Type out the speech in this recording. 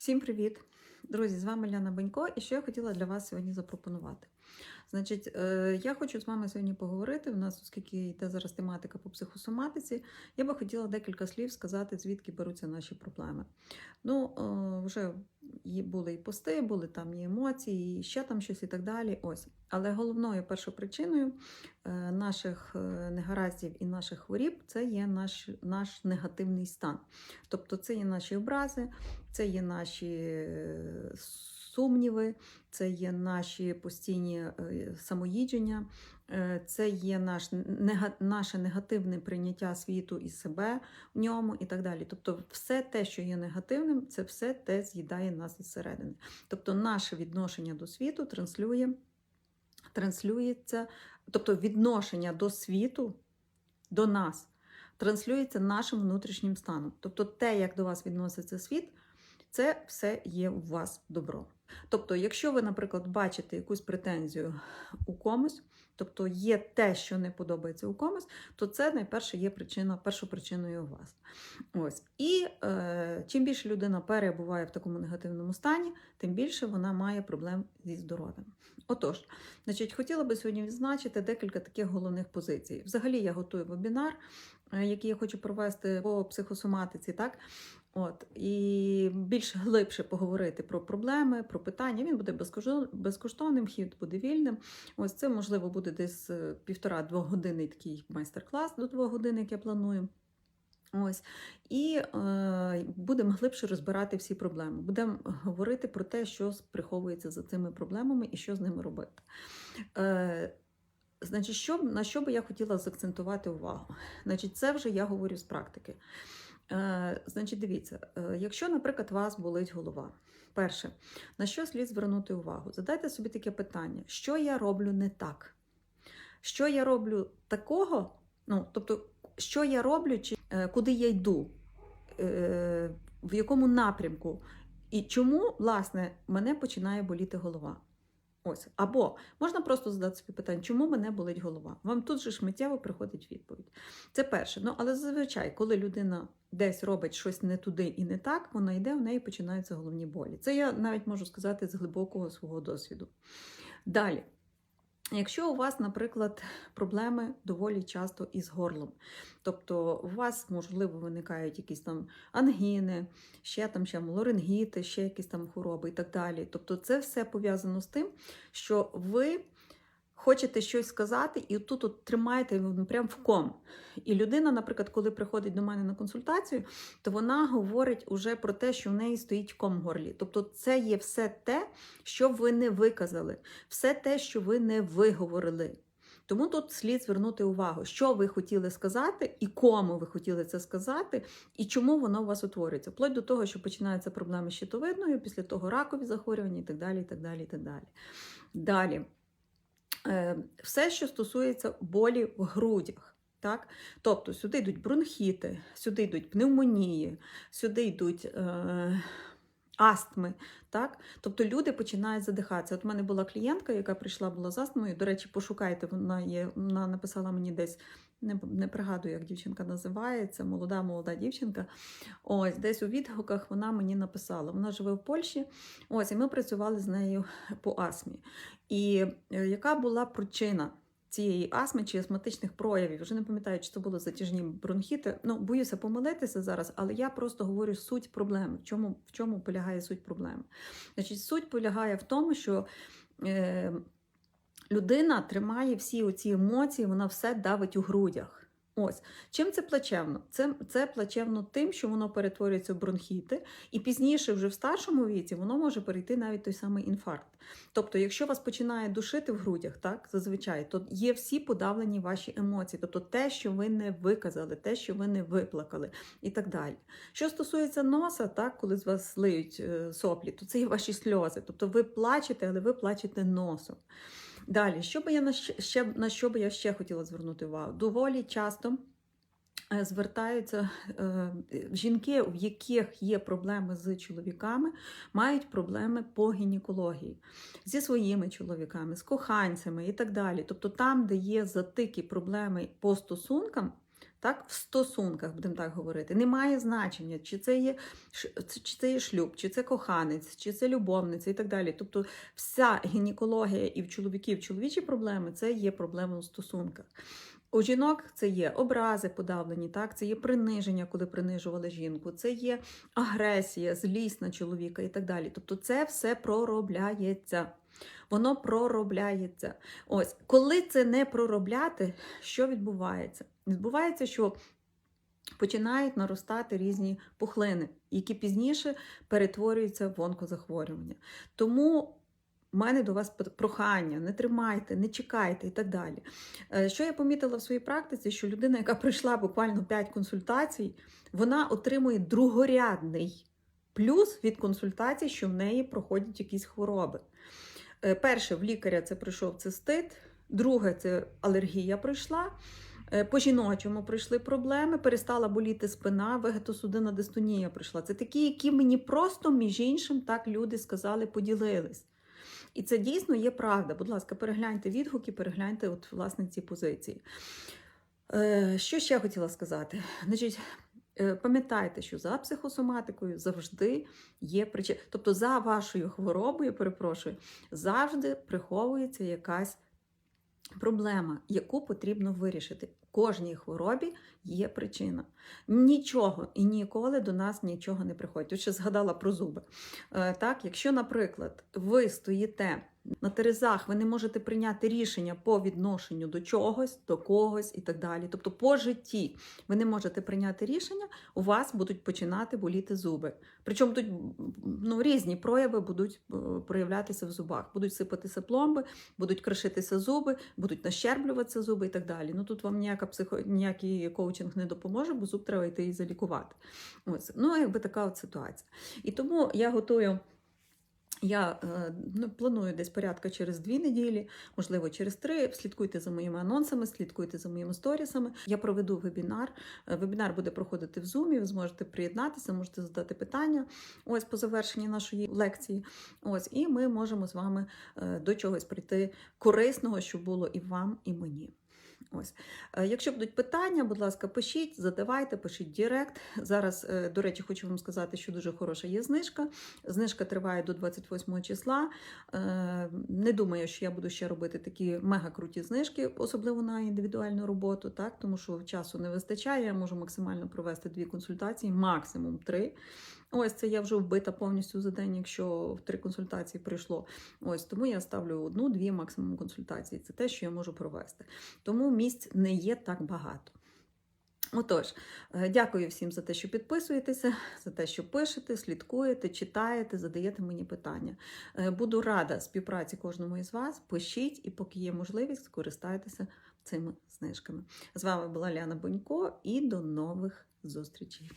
Всім привіт! Друзі, з вами Ляна Бенько, і що я хотіла для вас сьогодні запропонувати. Значить, е, я хочу з вами сьогодні поговорити. У нас, оскільки йде зараз тематика по психосоматиці, я би хотіла декілька слів сказати, звідки беруться наші проблеми. Ну, е, вже були і пости, були там і емоції, і ще там щось і так далі. Ось. Але головною першопричиною е, наших е, негараздів і наших хворіб це є наш, наш негативний стан. Тобто це є наші образи, це є наші е, сумніви, це є наші постійні самоїдження, це є наш, нега, наше негативне прийняття світу і себе в ньому і так далі. Тобто, все те, що є негативним, це все те з'їдає нас із середини. Тобто, наше відношення до світу транслює, транслюється, тобто відношення до світу, до нас. Транслюється нашим внутрішнім станом. Тобто, те, як до вас відноситься світ, це все є у вас добро. Тобто, якщо ви, наприклад, бачите якусь претензію у комусь, тобто є те, що не подобається у комусь, то це найперше є причина, першопричиною у вас. Ось. І е, чим більше людина перебуває в такому негативному стані, тим більше вона має проблем зі здоров'ям. Отож, значить, хотіла би сьогодні відзначити декілька таких головних позицій. Взагалі, я готую вебінар, е, який я хочу провести по психосоматиці, так? От і більш глибше поговорити про проблеми, про питання. Він буде безкоштовним, хід буде вільним. Ось це можливо буде десь півтора-двох годинний такий майстер-клас до двох годин, як я планую. Ось і е, будемо глибше розбирати всі проблеми. Будемо говорити про те, що приховується за цими проблемами і що з ними робити. Е, Значить, що, на що би я хотіла заакцентувати увагу? Значить, це вже я говорю з практики. Е, Значить, дивіться, е, якщо, наприклад, у вас болить голова, перше, на що слід звернути увагу? Задайте собі таке питання: що я роблю не так? Що я роблю такого? Ну, тобто, що я роблю, чи е, куди я йду, в якому напрямку, і чому, власне, мене починає боліти голова? Ось. Або можна просто задати собі питання, чому мене болить голова? Вам тут же ж приходить відповідь. Це перше. Ну, але зазвичай, коли людина десь робить щось не туди і не так, вона йде, у неї починаються головні болі. Це я навіть можу сказати з глибокого свого досвіду. Далі. Якщо у вас, наприклад, проблеми доволі часто із горлом, тобто у вас, можливо, виникають якісь там ангіни, ще там ще лорингіти, ще якісь там хвороби і так далі. Тобто це все пов'язано з тим, що ви хочете щось сказати, і тут от тримаєте прям в ком. І людина, наприклад, коли приходить до мене на консультацію, то вона говорить уже про те, що в неї стоїть ком в горлі. Тобто, це є все те, що ви не виказали, все те, що ви не виговорили. Тому тут слід звернути увагу, що ви хотіли сказати, і кому ви хотіли це сказати, і чому воно у вас утворюється. Вплоть до того, що починаються проблеми з щитовидною, після того ракові захворювання і так далі. і так далі, і так далі. Далі. Е, все, що стосується болі в грудях. Так? Тобто сюди йдуть бронхіти, сюди йдуть пневмонії, сюди йдуть е, астми. Так? Тобто люди починають задихатися. От у мене була клієнтка, яка прийшла була з астмою. До речі, пошукайте, вона є, вона написала мені десь. Не не пригадую, як дівчинка називається, молода молода дівчинка. Ось десь у відгуках вона мені написала. Вона живе в Польщі. Ось, і ми працювали з нею по астмі. І е, яка була причина цієї астми чи астматичних проявів? Вже не пам'ятаю, чи це було затяжні бронхіти. Ну, боюся помилитися зараз, але я просто говорю суть проблеми. В чому в чому полягає суть проблеми? Значить, суть полягає в тому, що. Е, Людина тримає всі оці емоції, вона все давить у грудях. Ось чим це плачевно? Це це плачевно тим, що воно перетворюється в бронхіти, і пізніше, вже в старшому віці, воно може перейти навіть той самий інфаркт. Тобто, якщо вас починає душити в грудях, так зазвичай, то є всі подавлені ваші емоції, тобто те, що ви не виказали, те, що ви не виплакали, і так далі. Що стосується носа, так, коли з вас злиють е, соплі, то це є ваші сльози. Тобто ви плачете, але ви плачете носом. Далі, що би я на ще на що би я ще хотіла звернути увагу? Доволі часто е, звертаються е, жінки, в яких є проблеми з чоловіками, мають проблеми по гінекології зі своїми чоловіками, з коханцями і так далі. Тобто там, де є затики, проблеми по стосункам. Так, в стосунках, будемо так говорити, немає значення, чи це є чи це є шлюб, чи це коханець, чи це любовниця і так далі. Тобто, вся гінекологія і в чоловіків чоловічі проблеми це є проблеми у стосунках. У жінок це є образи подавлені, так, це є приниження, коли принижували жінку, це є агресія, злість на чоловіка і так далі. Тобто, це все проробляється. Воно проробляється. Ось, коли це не проробляти, що відбувається? Відбувається, що починають наростати різні пухлини, які пізніше перетворюються в онкозахворювання. Тому в мене до вас прохання, не тримайте, не чекайте і так далі. Е, Що я помітила в своїй практиці, що людина, яка пройшла буквально 5 консультацій, вона отримує другорядний плюс від консультацій, що в неї проходять якісь хвороби. Е, Перше, в лікаря це пройшов цистит, друге, це алергія пройшла. Е, По жіночому пройшли проблеми, перестала боліти спина, вегетосудинна дистонія прийшла. Це такі, які мені просто, між іншим, так люди сказали, поділились. І це дійсно є правда. Будь ласка, перегляньте відгуки, перегляньте от, власне, ці позиції. Е, що ще хотіла сказати? Значить, е, пам'ятайте, що за психосоматикою завжди є причина. Тобто, за вашою хворобою, перепрошую, завжди приховується якась проблема, яку потрібно вирішити. Кожній хворобі є причина. Нічого і ніколи до нас нічого не приходить. От ще згадала про зуби. Е, Так, якщо, наприклад, ви стоїте на терезах, ви не можете прийняти рішення по відношенню до чогось, до когось і так далі. Тобто, по житті ви не можете прийняти рішення, у вас будуть починати боліти зуби. Причому тут ну, різні прояви будуть е, проявлятися в зубах. Будуть сипатися пломби, будуть кришитися зуби, будуть нащерблюватися зуби і так далі. Ну тут вам ніяка психо... ніякий коучинг не допоможе, бо зуб треба йти і залікувати. Ось. Ну, якби така от ситуація. І тому я готую. Я е, ну, планую десь порядка через дві неділі, можливо, через три. Слідкуйте за моїми анонсами, слідкуйте за моїми сторісами. Я проведу вебінар. Е, Вебінар буде проходити в Zoom, ви зможете приєднатися, можете задати питання ось по завершенні нашої лекції. Ось, і ми можемо з вами е, до чогось прийти корисного, щоб було і вам, і мені. Ось. Е, Якщо будуть питання, будь ласка, пишіть, задавайте, пишіть Директ. Зараз, е, до речі, хочу вам сказати, що дуже хороша є знижка. Знижка триває до 28 числа. Е, Не думаю, що я буду ще робити такі мега круті знижки, особливо на індивідуальну роботу, так? тому що часу не вистачає. Я можу максимально провести дві консультації, максимум три. Ось це я вже вбита повністю за день, якщо в три консультації прийшло. Ось тому я ставлю одну-дві максимум консультації. Це те, що я можу провести. Тому місць не є так багато. Отож, е, дякую всім за те, що підписуєтеся, за те, що пишете, слідкуєте, читаєте, задаєте мені питання. Е, Буду рада співпраці кожному із вас. Пишіть і, поки є можливість, скористайтеся цими знижками. З вами була Ляна Бонько і до нових зустрічей.